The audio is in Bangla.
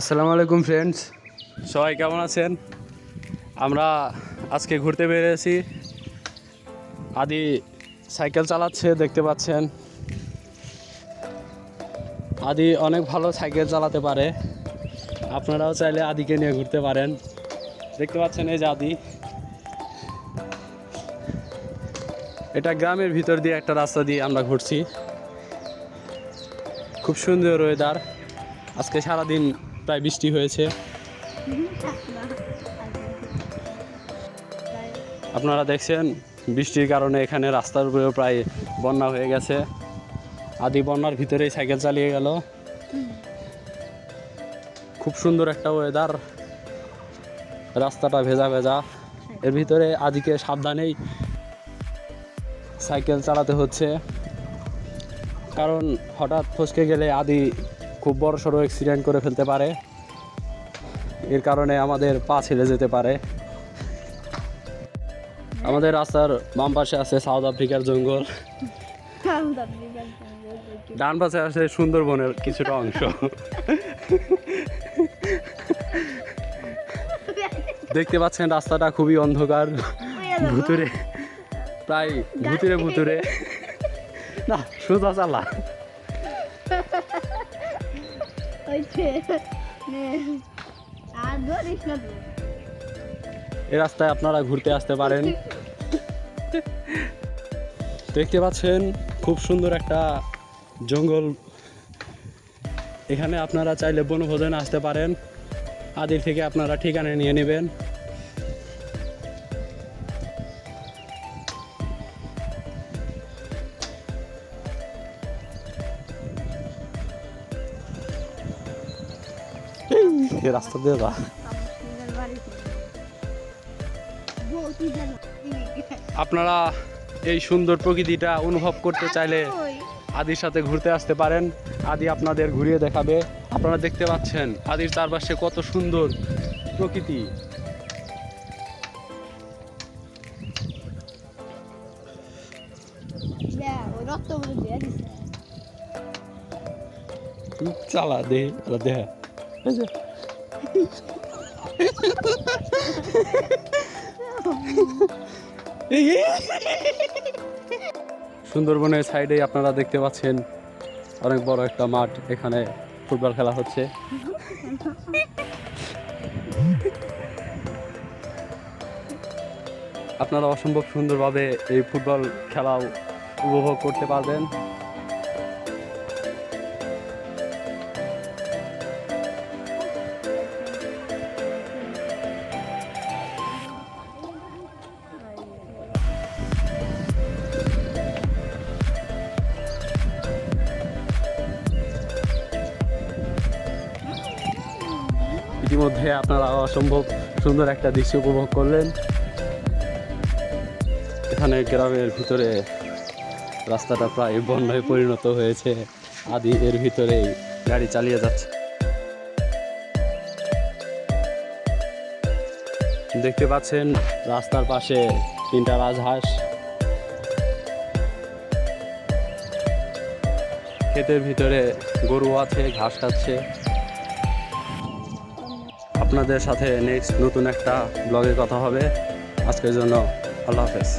আসসালামু আলাইকুম ফ্রেন্ডস সবাই কেমন আছেন? আমরা আজকে ঘুরতে বেরিয়েছি। আদি সাইকেল চালাচ্ছে, দেখতে পাচ্ছেন। আদি অনেক ভালো সাইকেল চালাতে পারে। আপনারাও চাইলে আদিকে নিয়ে ঘুরতে পারেন। দেখতে পাচ্ছেন এই যে আদি। এটা গ্রামের ভিতর দিয়ে একটা রাস্তা দিয়ে আমরা ঘুরছি। খুব সুন্দর ওয়েদার আজকে সারাদিন প্রায় বৃষ্টি হয়েছে। আপনারা দেখছেন, বৃষ্টির কারণে এখানে রাস্তার উপরেও প্রায় বন্যা হয়ে গেছে। আদি বন্যার ভিতরেই সাইকেল চালিয়ে গেল। খুব সুন্দর একটা ওয়েদার রাস্তাটা ভেজা ভেজা। এর ভিতরে আদিকে সাবধানেই সাইকেল চালাতে হচ্ছে। কারণ হঠাৎ ফসকে গেলে আদি খুব বড় সড়ো অ্যাক্সিডেন্ট করে ফেলতে পারে। এর কারণে আমাদের পা ছেড়ে যেতে পারে। আমাদের রাস্তার বাম পাশে আছে সাউথ আফ্রিকার জঙ্গল। ডান পাশে আছে সুন্দরবনের কিছুটা অংশ। দেখতে পাচ্ছেন রাস্তাটা খুবই অন্ধকার। ভুতুরে। প্রায় ভুতুরে ভুতুরে। না সোজা চালা। এই রাস্তায় আপনারা ঘুরতে আসতে পারেন। দেখতে পাচ্ছেন, খুব সুন্দর একটা জঙ্গল। এখানে আপনারা চাইলে বনভোজনে আসতে পারেন। আদির থেকে আপনারা ঠিকানা নিয়ে নেবেন। এই রাস্তা দিয়ে যা। আপনারা এই সুন্দর প্রকৃতিটা অনুভব করতে চাইলে আদির সাথে ঘুরতে আসতে পারেন আদি আপনাদের ঘুরিয়ে দেখাবে আপনারা দেখতে পাচ্ছেন আদির চারপাশে কত সুন্দর প্রকৃতি চালা দে। সুন্দরবনের সাইডে আপনারা দেখতে পাচ্ছেন অনেক বড় একটা মাঠ, এখানে ফুটবল খেলা হচ্ছে। আপনারা অসম্ভব সুন্দরভাবে এই ফুটবল খেলা উপভোগ করতে পারবেন। ইতিমধ্যে আপনারা অসম্ভব সুন্দর একটা দৃশ্য উপভোগ করলেন। এখানে গ্রামের ভিতরে রাস্তাটা প্রায় বন্যায় পরিণত হয়েছে। আদি এর ভিতরেই গাড়ি চালিয়ে যাচ্ছে। দেখতে পাচ্ছেন রাস্তার পাশে তিনটা রাজহাঁস। ক্ষেতের ভিতরে গরু আছে, ঘাস খাচ্ছে। আপনাদের সাথে নেক্সট নতুন একটা ব্লগে কথা হবে। আজকের জন্য আল্লাহ হাফেজ।